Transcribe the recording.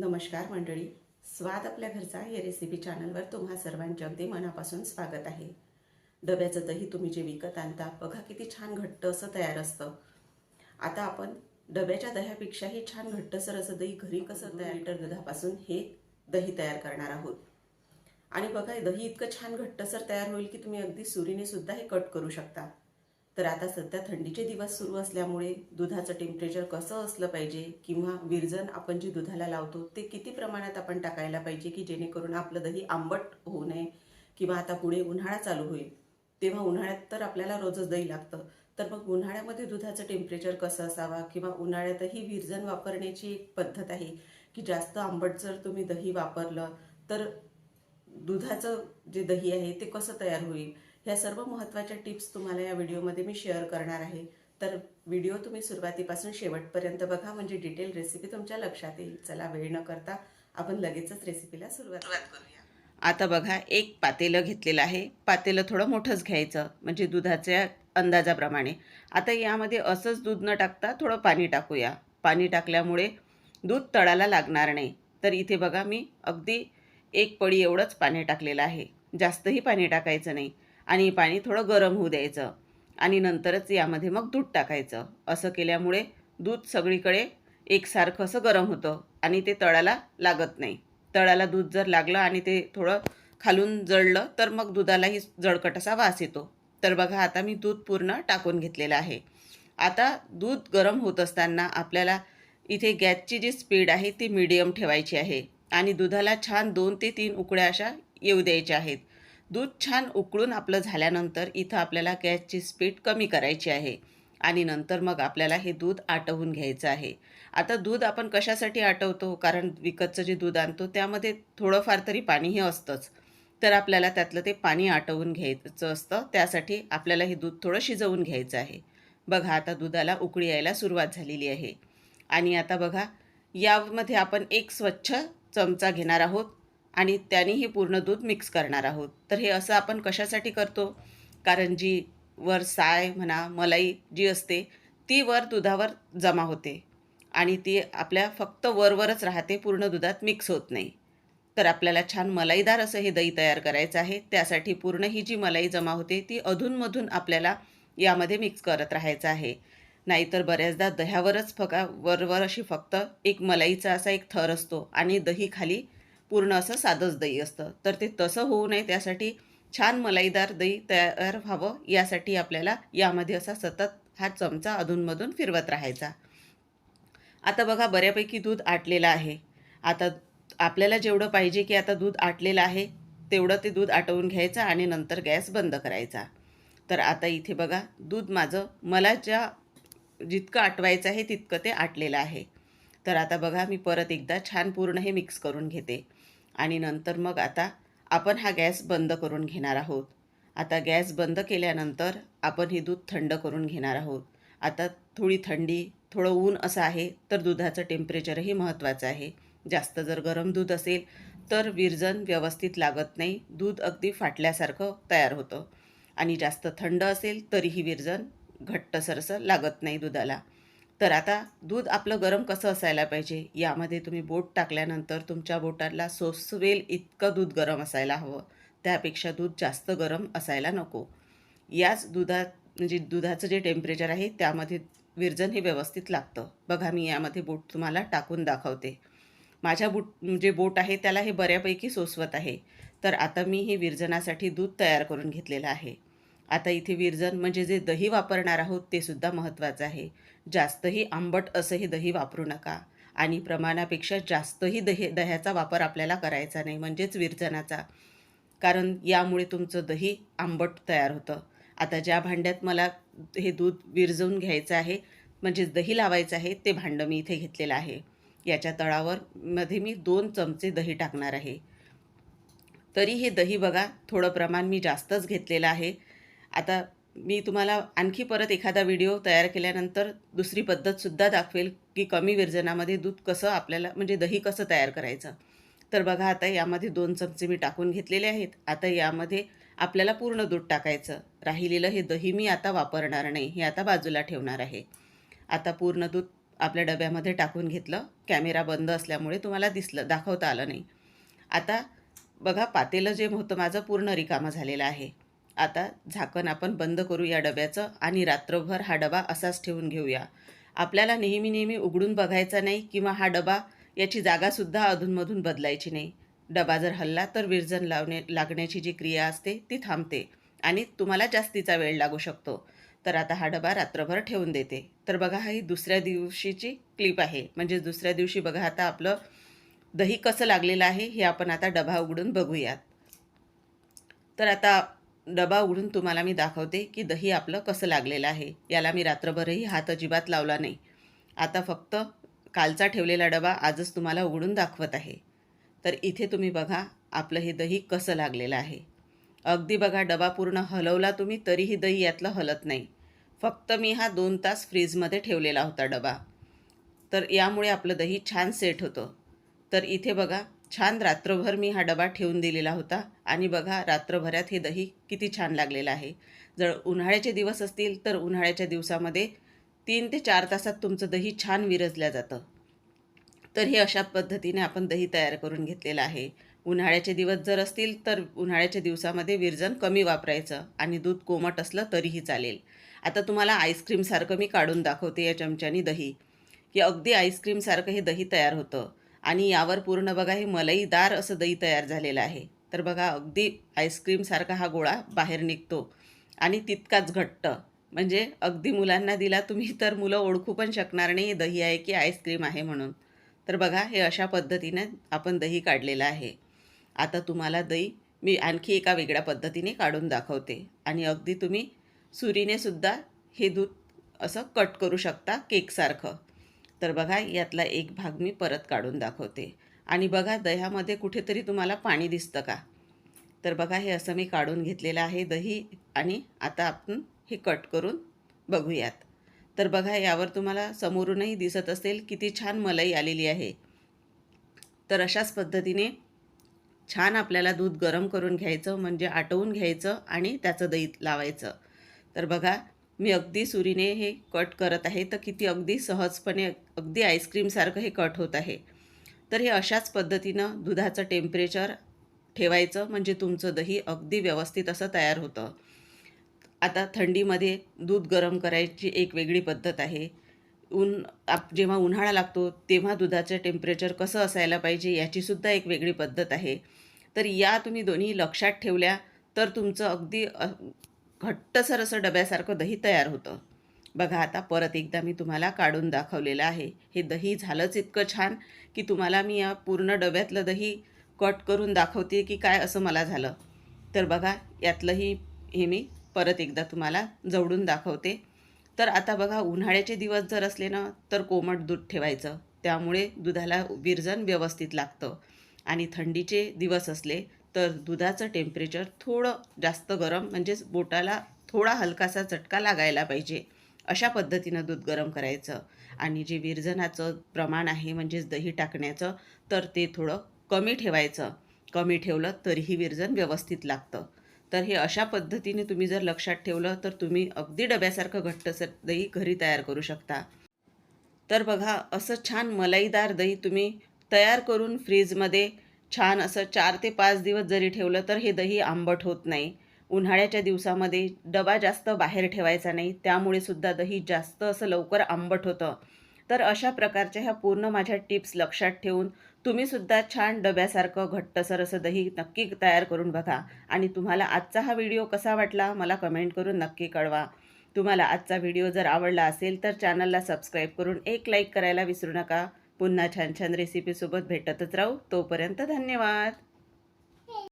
नमस्कार मंडळी. स्वाद आपल्या घरचा या रेसिपी चॅनलवर तुम्हा सर्वांचे अगदी मनापासून स्वागत आहे. डब्याचं दही तुम्ही जे विकत आणता बघा किती छान घट्ट असं तयार असतं. आता आपण डब्याच्या दह्यापेक्षाही छान घट्टसर असं दही घरी कसं तयार लिटर दुधापासून हे दही तयार करणार आहोत. आणि बघा दही इतकं छान घट्टसर तयार होईल की तुम्ही अगदी सुरीने सुद्धा हे कट करू शकता. तर आता सध्या थंडीचे दिवस सुरू असल्यामुळे दुधाचं टेम्परेचर कसं असलं पाहिजे किंवा विरजन आपण जे दुधाला लावतो ते किती प्रमाणात आपण टाकायला पाहिजे की जेणेकरून आपलं दही आंबट होऊ नये किंवा आता पुढे उन्हाळा चालू होईल? तेव्हा उन्हाळ्यात तर आपल्याला रोजच दही लागतं. तर मग उन्हाळ्यामध्ये दुधाचं टेम्परेचर कसं असावा किंवा उन्हाळ्यातही विरजन वापरण्याची एक पद्धत आहे की जास्त आंबट जर तुम्ही दही वापरलं तर दुधाचं जे दही आहे ते कसं तयार होईल? ह्या सर्व महत्त्वाच्या टिप्स तुम्हाला या व्हिडिओमध्ये मी शेअर करणार आहे. तर व्हिडिओ तुम्ही सुरुवातीपासून शेवटपर्यंत बघा म्हणजे डिटेल रेसिपी तुमच्या लक्षात येईल. चला वेळ न करता आपण लगेचच रेसिपीला सुरुवात करूया. आता बघा एक पातेलं घेतलेलं आहे. पातेलं थोडं मोठंच घ्यायचं म्हणजे दुधाच्या अंदाजाप्रमाणे. आता यामध्ये असंच दूध न टाकता थोडं पाणी टाकूया. पाणी टाकल्यामुळे दूध तळाला लागणार नाही. तर इथे बघा मी अगदी एक पडी एवढंच पाणी टाकलेलं आहे. जास्तही पाणी टाकायचं नाही. आणि पाणी थोडं गरम होऊ द्यायचं. आणि नंतरच यामध्ये मग दूध टाकायचं. असं केल्यामुळे दूध सगळीकडे एकसारखं असं गरम होतं आणि ते तळाला लागत नाही. तळाला दूध जर लागलं आणि ते थोडं खालून जळलं तर मग दुधालाही जळकट असा वास येतो. तर बघा आता मी दूध पूर्ण टाकून घेतलेलं आहे. आता दूध गरम होत असताना आपल्याला इथे गॅसची जी स्पीड आहे ती मिडियम ठेवायची आहे. आणि दुधाला छान दोन ते तीन उकड्या अशा येऊ द्यायच्या आहेत. दूध छान उकळून आपलं झाल्यानंतर इथं आपल्याला गॅसची स्पीड कमी करायची आहे. आणि नंतर मग आपल्याला हे दूध आटवून घ्यायचं आहे. आता दूध आपण कशासाठी आटवतो? कारण विकतचं जे दूध आणतो त्यामध्ये थोडंफार तरी पाणीही असतंच. तर आपल्याला त्यातलं ते पाणी आटवून घ्यायचं असतं. त्यासाठी आपल्याला हे दूध थोडं शिजवून घ्यायचं आहे. बघा आता दुधाला उकळी यायला सुरुवात झालेली आहे. आणि आता बघा यामध्ये आपण एक स्वच्छ चमचा घेणार आहोत. आणि त्यानेही पूर्ण दूध मिक्स करणार आहोत. तर हे असं आपण कशासाठी करतो? कारण जी वर साय म्हणा मलाई जी असते ती वर दुधावर जमा होते. आणि ती आपल्या फक्त वरवरच राहते पूर्ण दुधात मिक्स होत नाही. तर आपल्याला छान मलाईदार असं हे दही तयार करायचं आहे. त्यासाठी पूर्ण ही जी मलाई जमा होते ती अधूनमधून आपल्याला यामध्ये मिक्स करत राहायचं आहे. नाहीतर बऱ्याचदा दह्यावरच फका वरवर अशी फक्त एक मलाईचा असा एक थर असतो आणि दही खाली पूर्ण असं साधंच दही असतं. तर ते तसं होऊ नये त्यासाठी छान मलाईदार दही तयार व्हावं यासाठी आपल्याला यामध्ये असा सतत हा चमचा अधूनमधून फिरवत राहायचा. आता बघा बऱ्यापैकी दूध आटलेलं आहे. आता आपल्याला जेवढं पाहिजे की आता दूध आटलेलं आहे तेवढं ते दूध आटवून घ्यायचं आणि नंतर गॅस बंद करायचा. तर आता इथे बघा दूध माझं मला ज्या जितकं आटवायचं आहे तितकं ते आटलेलं आहे. तर आता बघा मी परत एकदा छान पूर्ण हे मिक्स करून घेते. आणि नंतर मग आता आपण हा गॅस बंद करून घेणार आहोत. आता गॅस बंद केल्यानंतर आपण हे दूध थंड करून घेणार आहोत. आता थोडी थंडी थोडं ऊन असं आहे तर दुधाचं टेम्परेचरही महत्त्वाचं आहे. जास्त जर गरम दूध असेल तर विरजन व्यवस्थित लागत नाही. दूध अगदी फाटल्यासारखं तयार होतं. आणि जास्त थंड असेल तरीही विरजन घट्टसरसं लागत नाही दुधाला. तर आता दूध आपलं गरम कसं असायला पाहिजे? यामध्ये तुम्ही बोट टाकल्यानंतर तुमच्या बोटाला सोसवेल इतकं दूध गरम असायला हवं. त्यापेक्षा दूध जास्त गरम असायला नको. याच दुधात म्हणजे दुधाचं जे टेम्परेचर आहे त्यामध्ये विरजन हे व्यवस्थित लागतं. बघा मी यामध्ये बोट तुम्हाला टाकून दाखवते. माझ्या बुट जे बोट आहे त्याला हे बऱ्यापैकी सोसवत आहे. तर आता मी हे विरजनासाठी दूध तयार करून घेतलेलं आहे. आता इथे विरजन म्हणजे जे दही वापरणार आहोत ते सुद्धा महत्त्वाचं आहे. जास्तही आंबट असं हे दही वापरू नका. आणि प्रमाणापेक्षा जास्तही दही दह्याचा वापर आपल्याला करायचा नाही म्हणजेच विरजनाचा. कारण यामुळे तुमचं दही आंबट तयार होतं. आता ज्या भांड्यात मला हे दूध विरजवून घ्यायचं आहे म्हणजेच दही लावायचं आहे ते भांडं मी इथे घेतलेलं आहे. याच्या तळावर मध्ये मी दोन चमचे दही टाकणार आहे. तरी हे दही बघा थोडं प्रमाण मी जास्तच घेतलेलं आहे. आता मी तुम्हाला आणखी परत एखादा व्हिडिओ तयार केल्यानंतर दुसरी पद्धतसुद्धा दाखवेल की कमी विरजनामध्ये दूध कसं आपल्याला म्हणजे दही कसं तयार करायचं. तर बघा आता यामध्ये दोन चमचे मी टाकून घेतलेले आहेत. आता यामध्ये आपल्याला पूर्ण दूध टाकायचं. राहिलेलं हे दही मी आता वापरणार नाही हे आता बाजूला ठेवणार आहे. आता पूर्ण दूध आपल्या डब्यामध्ये टाकून घेतलं. कॅमेरा बंद असल्यामुळे तुम्हाला दिसलं दाखवता आलं नाही. आता बघा पातेलं जे होतं माझं पूर्ण रिकामं झालेलं आहे. आता झाकण आपण बंद करू या डब्याचं आणि रात्रभर हा डबा असाच ठेवून घेऊया. आपल्याला नेहमी नेहमी उघडून बघायचा नाही किंवा हा डबा याची जागासुद्धा अधूनमधून बदलायची नाही. डबा जर हल्ला तर विरजन लावणे लागण्याची जी क्रिया असते ती थांबते आणि तुम्हाला जास्तीचा वेळ लागू शकतो. तर आता हा डबा रात्रभर ठेवून देते. तर बघा ही दुसऱ्या दिवशीची क्लिप आहे. म्हणजे दुसऱ्या दिवशी बघा आता आपलं दही कसं लागलेलं आहे हे आपण आता डबा उघडून बघूयात. तर आता डबा उघडून तुम्हाला मी दाखवते की दही आपलं कसं लागलेलं आहे. याला मी रात्रभरही हात अजिबात लावला नाही. आता फक्त कालचा ठेवलेला डबा आजच तुम्हाला उघडून दाखवत आहे. तर इथे तुम्ही बघा आपलं हे दही कसं लागलेलं आहे. अगदी बघा डबा पूर्ण हलवला तुम्ही तरीही दही यातलं हलत नाही. फक्त मी हा दोन तास फ्रीजमध्ये ठेवलेला होता डबा. तर यामुळे आपलं दही छान सेट होतं. तर इथे बघा छान रात्रभर मी हा डबा ठेवून दिलेला होता. आणि बघा रात्रभरात हे दही किती छान लागलेलं आहे. जर उन्हाळ्याचे दिवस असतील तर उन्हाळ्याच्या दिवसामध्ये तीन ते चार तासात तुमचं दही छान विरजल्या जातं. तर हे अशा पद्धतीने आपण दही तयार करून घेतलेलं आहे. उन्हाळ्याचे दिवस जर असतील तर उन्हाळ्याच्या दिवसामध्ये विरजन कमी वापरायचं आणि दूध कोमट असलं तरीही चालेल. आता तुम्हाला आईस्क्रीमसारखं मी काढून दाखवते या चमच्यानी दही. की अगदी आईस्क्रीमसारखं हे दही तयार होतं. आणि यावर पूर्ण बघा हे मलईदार असं दही तयार झालेलं आहे. तर बघा अगदी आईस्क्रीमसारखा हा गोळा बाहेर निघतो. आणि तितकाच घट्ट. म्हणजे अगदी मुलांना दिला तुम्ही तर मुलं ओळखू पण शकणार नाही दही आहे की आईस्क्रीम आहे म्हणून. तर बघा हे अशा पद्धतीने आपण दही काढलेलं आहे. आता तुम्हाला दही मी आणखी एका वेगळ्या पद्धतीने काढून दाखवते. आणि अगदी तुम्ही सुरीनेसुद्धा हे दूध असं कट करू शकता केकसारखं. तर बघा यातला एक भाग मी परत काढून दाखवते. आणि बघा दह्यामध्ये कुठेतरी तुम्हाला पाणी दिसतं का? तर बघा हे असं मी काढून घेतलेलं आहे दही आणि आता आपण हे कट करून बघूयात. तर बघा यावर तुम्हाला समोरूनही दिसत असेल किती छान मलाई आलेली आहे. तर अशाच पद्धतीने छान आपल्याला दूध गरम करून घ्यायचं म्हणजे आटवून घ्यायचं आणि त्याचं दही लावायचं. तर बघा मी अगदी सुरीने हे कट करत आहे तर किती अगदी सहजपणे अगदी आईस्क्रीमसारखं हे कट होत आहे. तर हे अशाच पद्धतीनं दुधाचं टेम्परेचर ठेवायचं म्हणजे तुमचं दही अगदी व्यवस्थित असं तयार होतं. आता थंडीमध्ये दूध गरम करायची एक वेगळी पद्धत आहे. ऊन आप जेव्हा उन्हाळा लागतो तेव्हा दुधाचं टेम्परेचर कसं असायला पाहिजे याचीसुद्धा एक वेगळी पद्धत आहे. तर या तुम्ही दोन्ही लक्षात ठेवल्या तर तुमचं अगदी घट्टसर असं डब्यासारखं दही तयार होतं. बघा आता परत एकदा मी तुम्हाला काढून दाखवलेलं आहे. हे दही झालंच इतकं छान की तुम्हाला मी या पूर्ण डब्यातलं दही कट करून दाखवते की काय असं मला झालं. तर बघा यातलंही हे मी परत एकदा तुम्हाला जवळून दाखवते. तर आता बघा उन्हाळ्याचे दिवस जर असले ना तर कोमट दूध ठेवायचं. त्यामुळे दुधाला विरजन व्यवस्थित लागतं. आणि थंडीचे दिवस असले तर दुधाचं टेम्परेचर थोडं जास्त गरम म्हणजेच बोटाला थोडा हलकासा चटका लागायला पाहिजे. अशा पद्धतीनं दूध गरम करायचं. आणि जे विरजनाचं प्रमाण आहे म्हणजेच दही टाकण्याचं तर ते थोडं कमी ठेवायचं. कमी ठेवलं तरीही विरजन व्यवस्थित लागतं. तर हे अशा पद्धतीने तुम्ही जर लक्षात ठेवलं तर तुम्ही अगदी डब्यासारखं घट्टसर दही घरी तयार करू शकता. तर बघा असं छान मलाईदार दही तुम्ही तयार करून फ्रीजमध्ये छान असं चार ते पाच दिवस जरी ठेवलं तर हे दही आंबट होत नाही. उन्हाळ्याच्या दिवसामध्ये डबा जास्त बाहेर ठेवायचा नाही त्यामुळे सुद्धा दही जास्त असं लवकर आंबट होतं. तर अशा प्रकारच्या ह्या पूर्ण माझ्या टिप्स लक्षात ठेवून तुम्हीसुद्धा छान डब्यासारखं घट्टसर असं दही नक्की तयार करून बघा. आणि तुम्हाला आजचा हा व्हिडिओ कसा वाटला मला कमेंट करून नक्की कळवा. तुम्हाला आजचा व्हिडिओ जर आवडला असेल तर चॅनलला सबस्क्राईब करून एक लाईक करायला विसरू नका. पुन्हा छान छान रेसिपीसोबत भेटतच राहू. तोपर्यंत धन्यवाद.